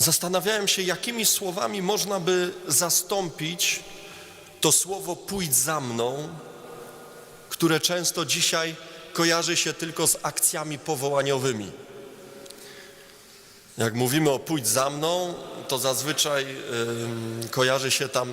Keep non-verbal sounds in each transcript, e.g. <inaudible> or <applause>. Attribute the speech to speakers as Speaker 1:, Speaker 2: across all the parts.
Speaker 1: Zastanawiałem się, jakimi słowami można by zastąpić to słowo pójdź za mną, które często dzisiaj kojarzy się tylko z akcjami powołaniowymi. Jak mówimy o pójdź za mną, to zazwyczaj kojarzy się, tam,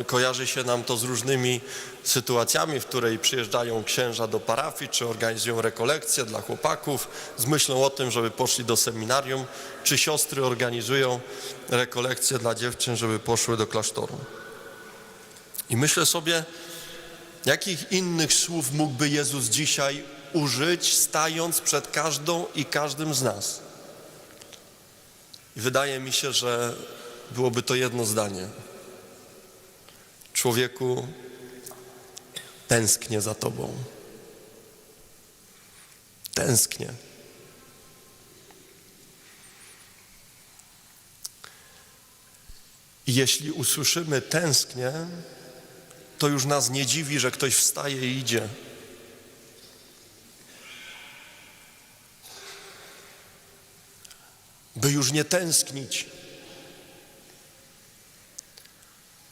Speaker 1: y, kojarzy się nam to z różnymi sytuacjami, w której przyjeżdżają księża do parafii, czy organizują rekolekcje dla chłopaków z myślą o tym, żeby poszli do seminarium, czy siostry organizują rekolekcje dla dziewczyn, żeby poszły do klasztoru. I myślę sobie, jakich innych słów mógłby Jezus dzisiaj użyć, stając przed każdą i każdym z nas. I wydaje mi się, że byłoby to jedno zdanie. Człowieku, tęsknię za Tobą. Tęsknię. I jeśli usłyszymy tęsknię, to już nas nie dziwi, że ktoś wstaje i idzie. By już nie tęsknić.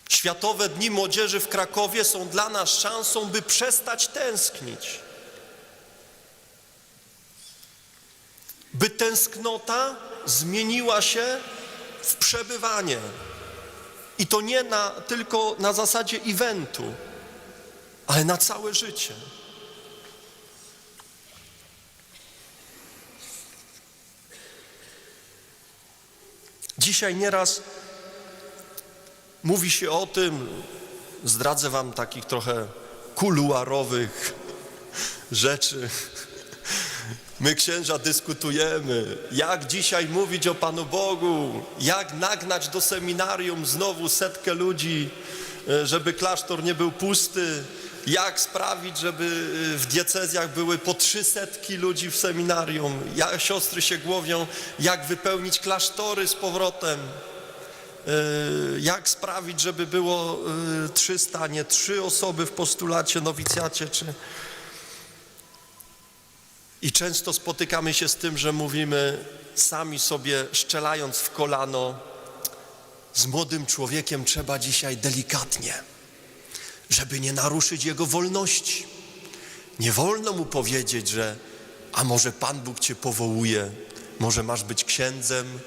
Speaker 1: Światowe Dni Młodzieży w Krakowie są dla nas szansą, by przestać tęsknić. By tęsknota zmieniła się w przebywanie. I to nie na, tylko na zasadzie eventu, ale na całe życie. Dzisiaj nieraz mówi się o tym, zdradzę wam takich trochę kuluarowych rzeczy. My księża dyskutujemy, jak dzisiaj mówić o Panu Bogu, jak nagnać do seminarium znowu setkę ludzi, e, żeby klasztor nie był pusty, jak sprawić, żeby e, w diecezjach były po trzy setki ludzi w seminarium. Ja, siostry się głowią, jak wypełnić klasztory z powrotem. E, Jak sprawić, żeby było e, 300, nie trzy osoby w postulacie, nowicjacie, czy... I często spotykamy się z tym, że mówimy sami sobie, szczelając w kolano, z młodym człowiekiem trzeba dzisiaj delikatnie, żeby nie naruszyć jego wolności. Nie wolno mu powiedzieć, że a może Pan Bóg cię powołuje, może masz być księdzem,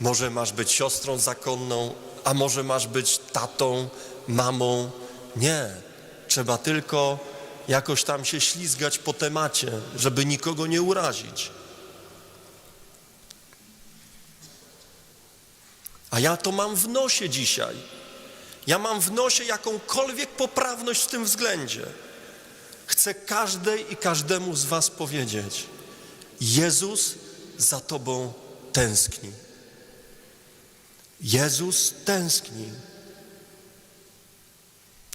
Speaker 1: może masz być siostrą zakonną, a może masz być tatą, mamą. Nie, trzeba tylko jakoś tam się ślizgać po temacie, żeby nikogo nie urazić. A ja to mam w nosie dzisiaj. Ja mam w nosie jakąkolwiek poprawność w tym względzie. Chcę każdej i każdemu z Was powiedzieć: Jezus za Tobą tęskni. Jezus tęskni.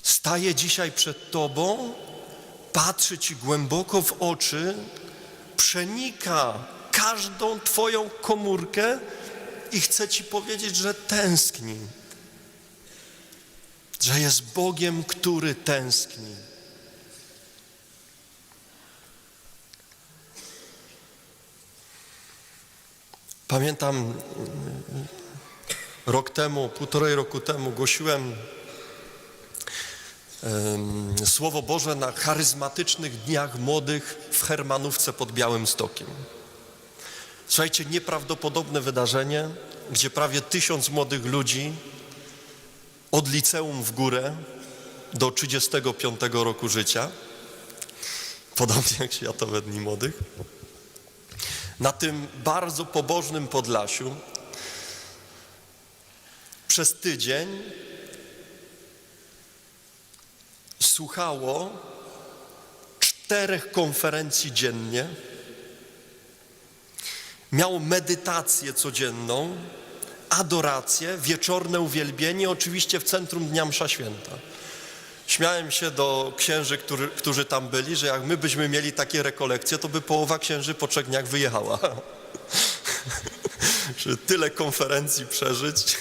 Speaker 1: Staje dzisiaj przed Tobą, patrzy Ci głęboko w oczy, przenika każdą Twoją komórkę i chce Ci powiedzieć, że tęskni. Że jest Bogiem, który tęskni. Pamiętam mm, rok temu, półtorej roku temu głosiłem em, Słowo Boże na charyzmatycznych dniach młodych w Hermanówce pod Białym Stokiem. Słuchajcie, nieprawdopodobne wydarzenie, gdzie prawie tysiąc młodych ludzi od liceum w górę do 35 roku życia, podobnie jak Światowe Dni Młodych, na tym bardzo pobożnym Podlasiu przez tydzień słuchało czterech konferencji dziennie, miało medytację codzienną, adorację, wieczorne uwielbienie, oczywiście w centrum Dnia Msza Święta. Śmiałem się do księży, który, którzy tam byli, że jak my byśmy mieli takie rekolekcje, to by połowa księży po trzech dniach wyjechała. <laughs> że tyle konferencji przeżyć.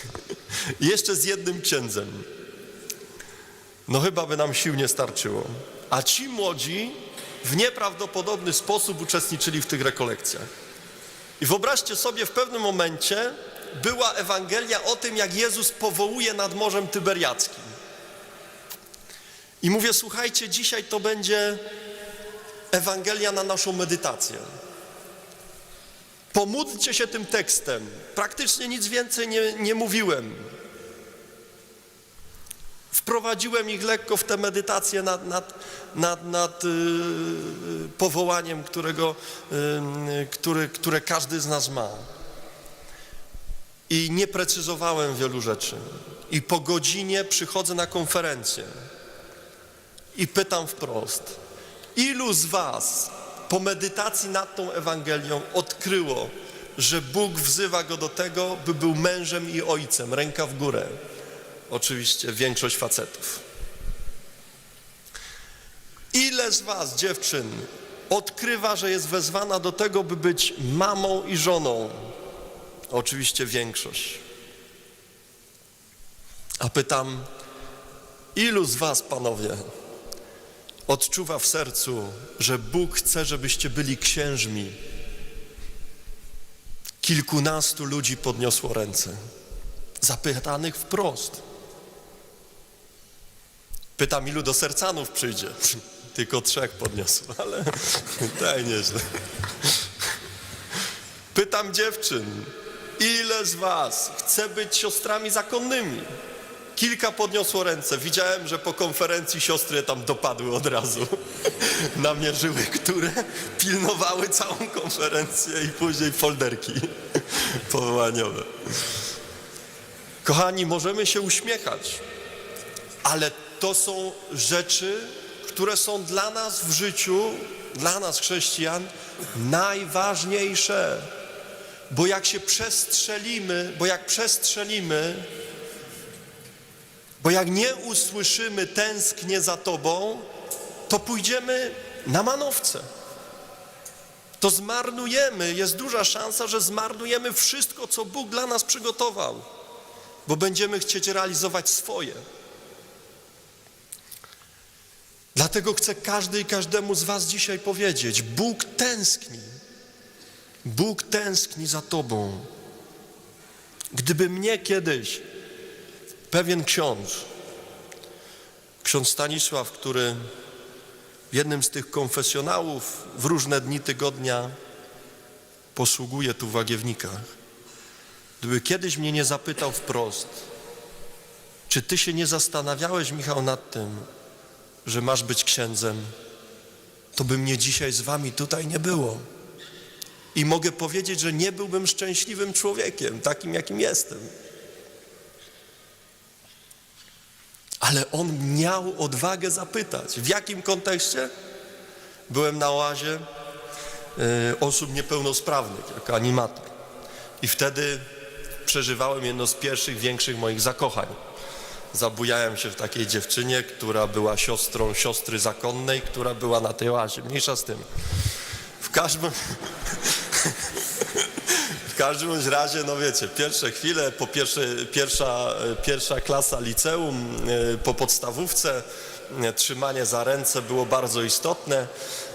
Speaker 1: Jeszcze z jednym księdzem. No chyba by nam sił nie starczyło. A ci młodzi w nieprawdopodobny sposób uczestniczyli w tych rekolekcjach. I wyobraźcie sobie w pewnym momencie, była Ewangelia o tym, jak Jezus powołuje nad Morzem Tyberiackim. I mówię, słuchajcie, dzisiaj to będzie Ewangelia na naszą medytację. Pomódlcie się tym tekstem. Praktycznie nic więcej nie, nie mówiłem. Wprowadziłem ich lekko w tę medytację nad, nad, nad, nad yy, powołaniem, którego, yy, który, które każdy z nas ma. I nie precyzowałem wielu rzeczy. I po godzinie przychodzę na konferencję i pytam wprost, ilu z Was po medytacji nad tą Ewangelią odkryło, że Bóg wzywa go do tego, by był mężem i ojcem, ręka w górę. Oczywiście większość facetów. Ile z Was, dziewczyn, odkrywa, że jest wezwana do tego, by być mamą i żoną? Oczywiście większość. A pytam, ilu z Was, panowie, odczuwa w sercu, że Bóg chce, żebyście byli księżmi? Kilkunastu ludzi podniosło ręce, zapytanych wprost. Pytam, ilu do sercanów przyjdzie? <laughs> Tylko trzech podniosło, <laughs> ale daj nieźle. Pytam dziewczyn, ile z was chce być siostrami zakonnymi? Kilka podniosło ręce. Widziałem, że po konferencji siostry tam dopadły od razu. <laughs> Namierzyły, które pilnowały całą konferencję i później folderki <laughs> powołaniowe. Kochani, możemy się uśmiechać, ale to są rzeczy, które są dla nas w życiu, dla nas chrześcijan, najważniejsze. Bo jak się przestrzelimy, bo jak przestrzelimy, bo jak nie usłyszymy tęsknię za Tobą, to pójdziemy na manowce. To zmarnujemy, jest duża szansa, że zmarnujemy wszystko, co Bóg dla nas przygotował, bo będziemy chcieć realizować swoje. Dlatego chcę każdy i każdemu z Was dzisiaj powiedzieć: Bóg tęskni. Bóg tęskni za Tobą. Gdyby mnie kiedyś pewien ksiądz, ksiądz Stanisław, który w jednym z tych konfesjonałów w różne dni tygodnia posługuje tu w Łagiewnikach, gdyby kiedyś mnie nie zapytał wprost, czy Ty się nie zastanawiałeś, Michał, nad tym, że masz być księdzem, to by mnie dzisiaj z Wami tutaj nie było. I mogę powiedzieć, że nie byłbym szczęśliwym człowiekiem, takim jakim jestem. Ale on miał odwagę zapytać. W jakim kontekście? Byłem na oazie y, osób niepełnosprawnych, jako animator. I wtedy przeżywałem jedno z pierwszych, większych moich zakochań. Zabujałem się w takiej dziewczynie, która była siostrą siostry zakonnej, która była na tej oazie. Mniejsza z tym. W każdym... W każdym bądź razie, no wiecie, pierwsze chwile, po pierwsze, pierwsza, pierwsza klasa liceum, e, po podstawówce, e, trzymanie za ręce było bardzo istotne,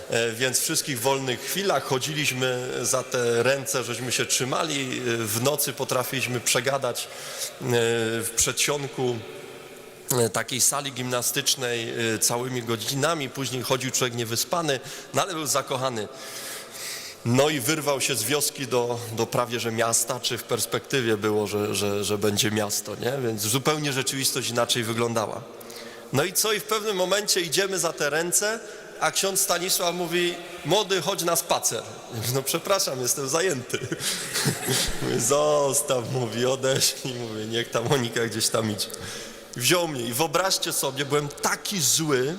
Speaker 1: e, więc w wszystkich wolnych chwilach chodziliśmy za te ręce, żeśmy się trzymali, w nocy potrafiliśmy przegadać w przedsionku takiej sali gimnastycznej całymi godzinami, później chodził człowiek niewyspany, no ale był zakochany. No i wyrwał się z wioski do, do prawie że miasta, czy w perspektywie było, że, że, że będzie miasto, nie? Więc zupełnie rzeczywistość inaczej wyglądała. No i co? I w pewnym momencie idziemy za te ręce, a ksiądz Stanisław mówi, młody, chodź na spacer. Mówię, <laughs> No przepraszam, jestem zajęty. <laughs> Mówi, zostaw, mówi, odeślij, mówi, niech ta Monika gdzieś tam idzie. Wziął mnie i wyobraźcie sobie, byłem taki zły,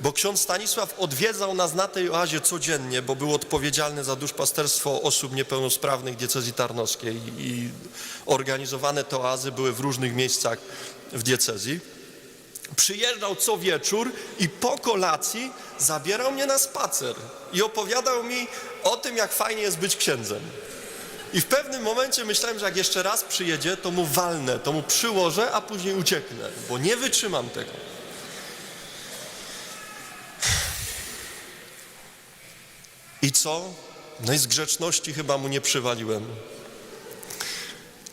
Speaker 1: bo ksiądz Stanisław odwiedzał nas na tej oazie codziennie, bo był odpowiedzialny za duszpasterstwo osób niepełnosprawnych diecezji tarnowskiej i organizowane te oazy były w różnych miejscach w diecezji. Przyjeżdżał co wieczór i po kolacji zabierał mnie na spacer i opowiadał mi o tym, jak fajnie jest być księdzem. I w pewnym momencie myślałem, że jak jeszcze raz przyjedzie, to mu walnę, to mu przyłożę, a później ucieknę, bo nie wytrzymam tego. I co? No i z grzeczności chyba mu nie przywaliłem.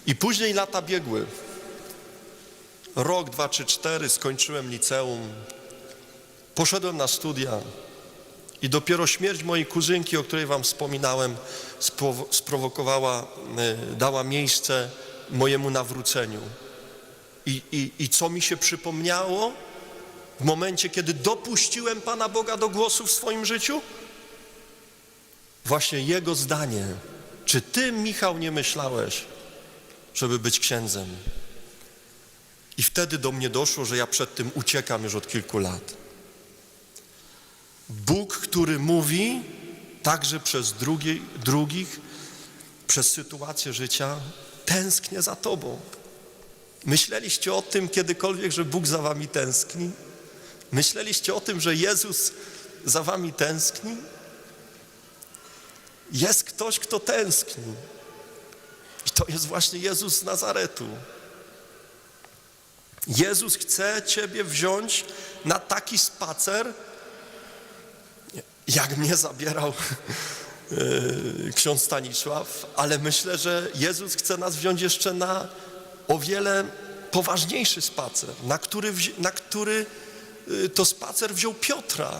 Speaker 1: I później lata biegły. Rok, dwa czy cztery, skończyłem liceum, poszedłem na studia i dopiero śmierć mojej kuzynki, o której wam wspominałem, sprowo- sprowokowała, y, dała miejsce mojemu nawróceniu. I, i, I co mi się przypomniało w momencie, kiedy dopuściłem Pana Boga do głosu w swoim życiu? Właśnie Jego zdanie. Czy Ty, Michał, nie myślałeś, żeby być księdzem? I wtedy do mnie doszło, że ja przed tym uciekam już od kilku lat. Bóg, który mówi także przez drugi, drugich, przez sytuację życia, tęsknię za Tobą. Myśleliście o tym kiedykolwiek, że Bóg za Wami tęskni? Myśleliście o tym, że Jezus za Wami tęskni? Jest ktoś, kto tęskni. I to jest właśnie Jezus z Nazaretu. Jezus chce Ciebie wziąć na taki spacer, jak mnie zabierał <laughs> e, ksiądz Stanisław, ale myślę, że Jezus chce nas wziąć jeszcze na o wiele poważniejszy spacer, na który, na który y, to spacer wziął Piotra.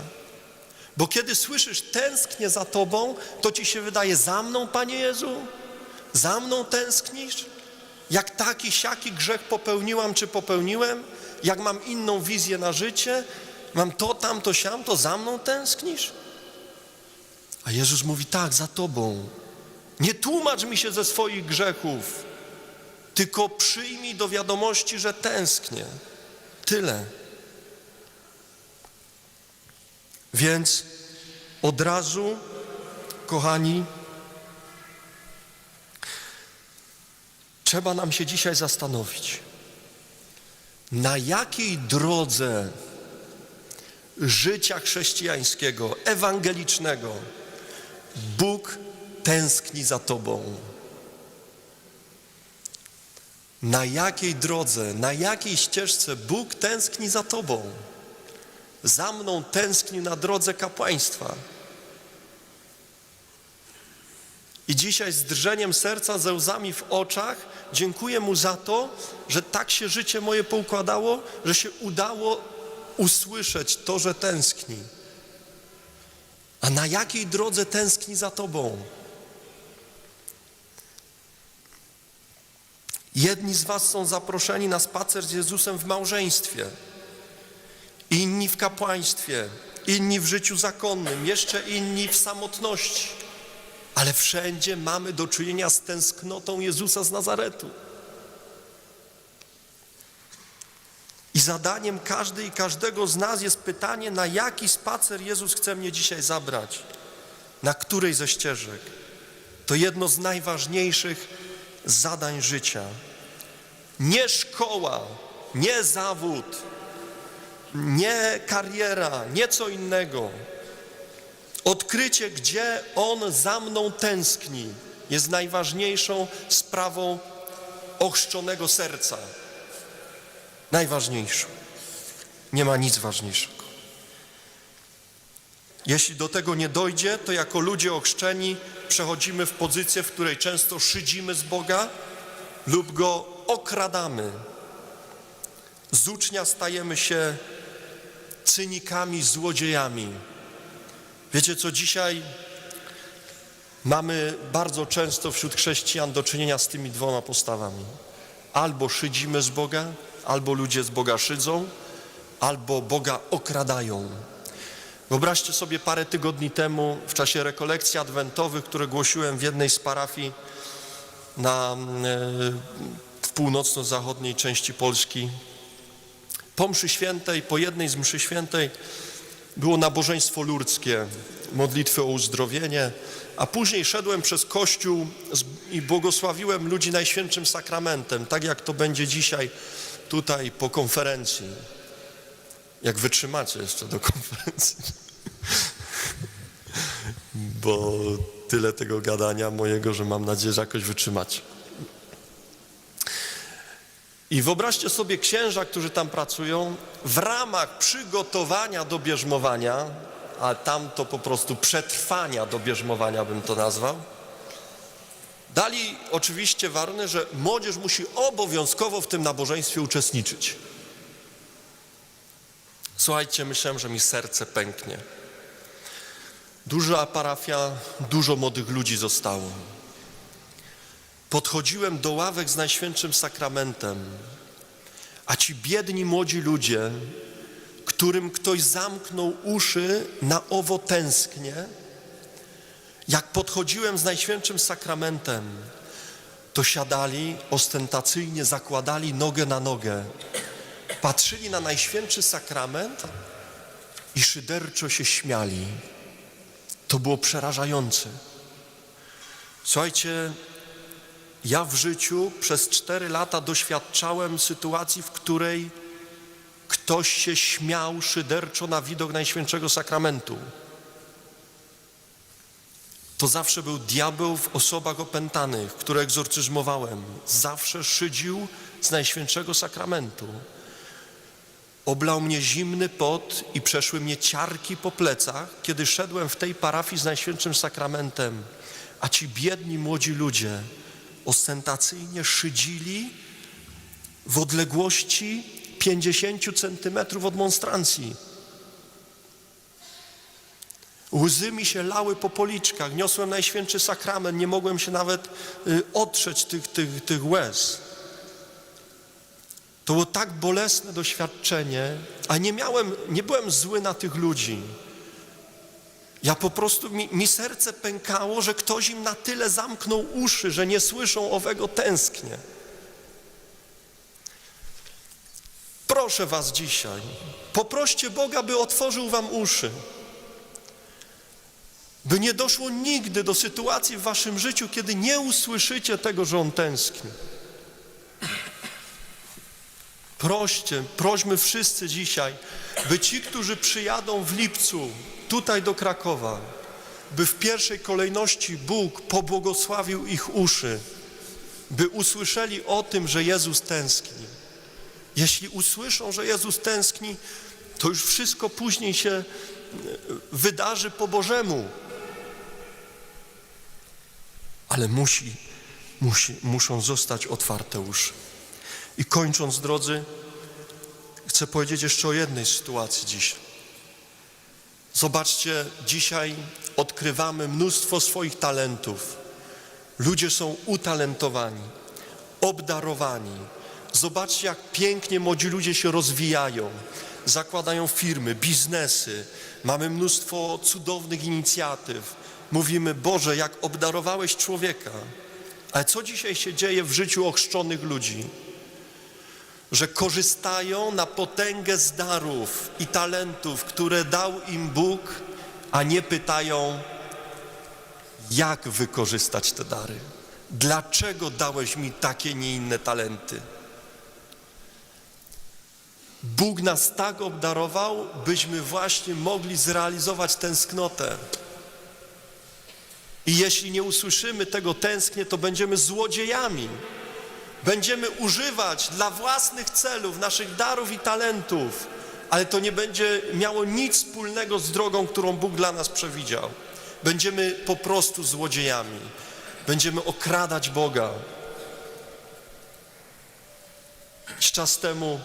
Speaker 1: Bo kiedy słyszysz tęsknię za Tobą, to Ci się wydaje, za mną, Panie Jezu? Za mną tęsknisz? Jak taki, siaki grzech popełniłam czy popełniłem? Jak mam inną wizję na życie? Mam to, tamto, siam, to za mną tęsknisz? A Jezus mówi, tak, za Tobą. Nie tłumacz mi się ze swoich grzechów, tylko przyjmij do wiadomości, że tęsknię. Tyle. Więc od razu, kochani, trzeba nam się dzisiaj zastanowić, na jakiej drodze życia chrześcijańskiego, ewangelicznego Bóg tęskni za Tobą. Na jakiej drodze, na jakiej ścieżce Bóg tęskni za Tobą? Za mną tęskni na drodze kapłaństwa. I dzisiaj z drżeniem serca, ze łzami w oczach dziękuję Mu za to, że tak się życie moje poukładało, że się udało usłyszeć to, że tęskni. A na jakiej drodze tęskni za Tobą? Jedni z Was są zaproszeni na spacer z Jezusem w małżeństwie, inni w kapłaństwie, inni w życiu zakonnym, jeszcze inni w samotności. Ale wszędzie mamy do czynienia z tęsknotą Jezusa z Nazaretu. I zadaniem każdej i każdego z nas jest pytanie, na jaki spacer Jezus chce mnie dzisiaj zabrać, na której ze ścieżek. To jedno z najważniejszych zadań życia. Nie szkoła, nie zawód, nie kariera, nie co innego. Odkrycie, gdzie On za mną tęskni, jest najważniejszą sprawą ochrzczonego serca. Najważniejszą. Nie ma nic ważniejszego. Jeśli do tego nie dojdzie, to jako ludzie ochrzczeni przechodzimy w pozycję, w której często szydzimy z Boga lub Go okradamy. Z ucznia stajemy się cynikami, złodziejami. Wiecie co, dzisiaj mamy bardzo często wśród chrześcijan do czynienia z tymi dwoma postawami. Albo szydzimy z Boga, albo ludzie z Boga szydzą, albo Boga okradają. Wyobraźcie sobie parę tygodni temu w czasie rekolekcji adwentowych, które głosiłem w jednej z parafii na, e, w północno-zachodniej części Polski. Po mszy świętej, po jednej z mszy świętej było nabożeństwo ludzkie, modlitwy o uzdrowienie, a później szedłem przez kościół i błogosławiłem ludzi Najświętszym Sakramentem, tak jak to będzie dzisiaj tutaj po konferencji. Jak wytrzymacie jeszcze do konferencji. <laughs> Bo tyle tego gadania mojego, że mam nadzieję, że jakoś wytrzymacie. I wyobraźcie sobie księża, którzy tam pracują, w ramach przygotowania do bierzmowania, a tam to po prostu przetrwania do bierzmowania bym to nazwał, Dali oczywiście warunek, że młodzież musi obowiązkowo w tym nabożeństwie uczestniczyć. Słuchajcie, myślałem, że mi serce pęknie. Duża parafia, dużo młodych ludzi zostało. Podchodziłem do ławek z Najświętszym Sakramentem, a ci biedni młodzi ludzie, którym ktoś zamknął uszy na owo tęsknie, jak podchodziłem z Najświętszym Sakramentem, to siadali ostentacyjnie, zakładali nogę na nogę, patrzyli na Najświętszy Sakrament i szyderczo się śmiali. To było przerażające. Słuchajcie, ja w życiu przez cztery lata doświadczałem sytuacji, w której ktoś się śmiał szyderczo na widok Najświętszego Sakramentu. To zawsze był diabeł w osobach opętanych, które egzorcyzmowałem. Zawsze szydził z Najświętszego Sakramentu. Oblał mnie zimny pot i przeszły mnie ciarki po plecach, kiedy szedłem w tej parafii z Najświętszym Sakramentem, a ci biedni młodzi ludzie ostentacyjnie szydzili w odległości 50 centymetrów od monstrancji. Łzy mi się lały po policzkach, niosłem Najświętszy Sakrament, nie mogłem się nawet y, otrzeć tych, tych, tych łez. To było tak bolesne doświadczenie, a nie miałem, nie byłem zły na tych ludzi. Ja po prostu, mi, mi serce pękało, że ktoś im na tyle zamknął uszy, że nie słyszą owego tęsknie. Proszę was dzisiaj, poproście Boga, by otworzył wam uszy. By nie doszło nigdy do sytuacji w waszym życiu, kiedy nie usłyszycie tego, że On tęskni. Proście, prośmy wszyscy dzisiaj, by ci, którzy przyjadą w lipcu tutaj do Krakowa, by w pierwszej kolejności Bóg pobłogosławił ich uszy, by usłyszeli o tym, że Jezus tęskni. Jeśli usłyszą, że Jezus tęskni, to już wszystko później się e, wydarzy po Bożemu. Ale musi, musi, muszą zostać otwarte uszy. I kończąc, drodzy, chcę powiedzieć jeszcze o jednej sytuacji dziś. Zobaczcie, dzisiaj odkrywamy mnóstwo swoich talentów. Ludzie są utalentowani, obdarowani. Zobaczcie, jak pięknie młodzi ludzie się rozwijają, zakładają firmy, biznesy. Mamy mnóstwo cudownych inicjatyw. Mówimy, Boże, jak obdarowałeś człowieka. Ale co dzisiaj się dzieje w życiu ochrzczonych ludzi? Że korzystają na potęgę z darów i talentów, które dał im Bóg, a nie pytają, jak wykorzystać te dary. Dlaczego dałeś mi takie, nie inne talenty? Bóg nas tak obdarował, byśmy właśnie mogli zrealizować tęsknotę. I jeśli nie usłyszymy tego tęsknie, to będziemy złodziejami. Będziemy używać dla własnych celów naszych darów i talentów, ale to nie będzie miało nic wspólnego z drogą, którą Bóg dla nas przewidział. Będziemy po prostu złodziejami. Będziemy okradać Boga. Jakiś czas temu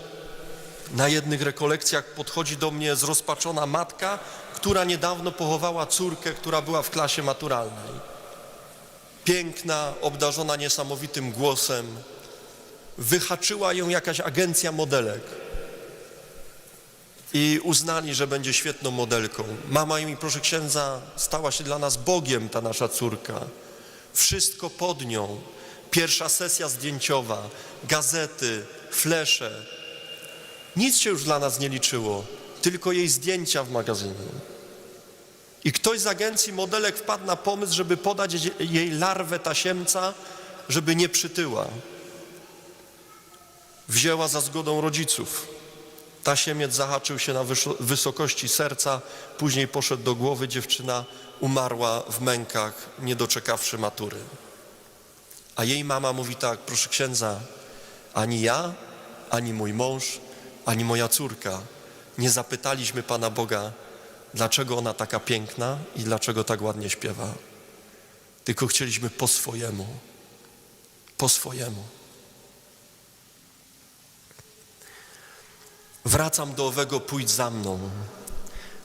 Speaker 1: na jednych rekolekcjach podchodzi do mnie zrozpaczona matka, która niedawno pochowała córkę, która była w klasie maturalnej. Piękna, obdarzona niesamowitym głosem. Wyhaczyła ją jakaś agencja modelek. I uznali, że będzie świetną modelką. Mama mi, proszę księdza, stała się dla nas Bogiem, ta nasza córka. Wszystko pod nią. Pierwsza sesja zdjęciowa, gazety, flesze, nic się już dla nas nie liczyło, tylko jej zdjęcia w magazynie. I ktoś z agencji modelek wpadł na pomysł, żeby podać jej larwę tasiemca, żeby nie przytyła. Wzięła za zgodą rodziców. Tasiemiec zahaczył się na wysokości serca, później poszedł do głowy, dziewczyna umarła w mękach, nie doczekawszy matury. A jej mama mówi tak, proszę księdza, ani ja, ani mój mąż ani moja córka nie zapytaliśmy Pana Boga, dlaczego ona taka piękna i dlaczego tak ładnie śpiewa. Tylko chcieliśmy po swojemu. po swojemu. Wracam do owego, pójdź za mną.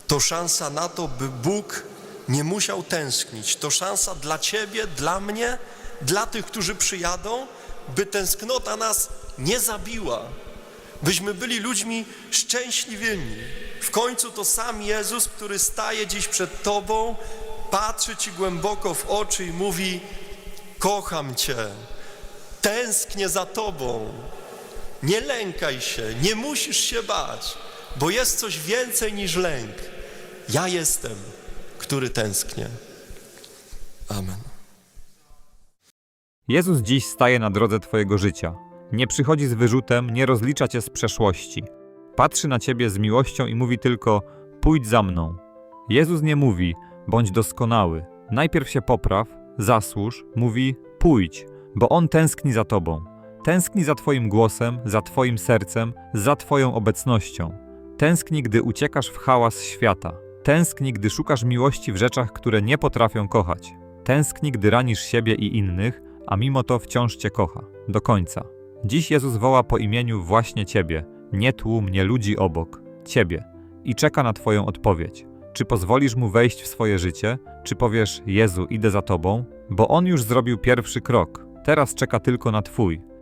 Speaker 1: To szansa na to, by Bóg nie musiał tęsknić. To szansa dla Ciebie, dla mnie, dla tych, którzy przyjadą, by tęsknota nas nie zabiła, byśmy byli ludźmi szczęśliwymi. W końcu to sam Jezus, który staje dziś przed Tobą, patrzy Ci głęboko w oczy i mówi: Kocham Cię, tęsknię za Tobą. Nie lękaj się, nie musisz się bać, bo jest coś więcej niż lęk. Ja jestem, który tęsknię. Amen.
Speaker 2: Jezus dziś staje na drodze Twojego życia. Nie przychodzi z wyrzutem, nie rozlicza Cię z przeszłości. Patrzy na Ciebie z miłością i mówi tylko: Pójdź za mną. Jezus nie mówi: Bądź doskonały. Najpierw się popraw, zasłuż, mówi: Pójdź, bo On tęskni za Tobą. Tęskni za Twoim głosem, za Twoim sercem, za Twoją obecnością. Tęskni, gdy uciekasz w hałas świata. Tęskni, gdy szukasz miłości w rzeczach, które nie potrafią kochać. Tęskni, gdy ranisz siebie i innych, a mimo to wciąż Cię kocha. Do końca. Dziś Jezus woła po imieniu właśnie Ciebie, nie tłum, nie ludzi obok, Ciebie i czeka na Twoją odpowiedź. Czy pozwolisz Mu wejść w swoje życie, czy powiesz Jezu, idę za Tobą? Bo On już zrobił pierwszy krok, teraz czeka tylko na Twój.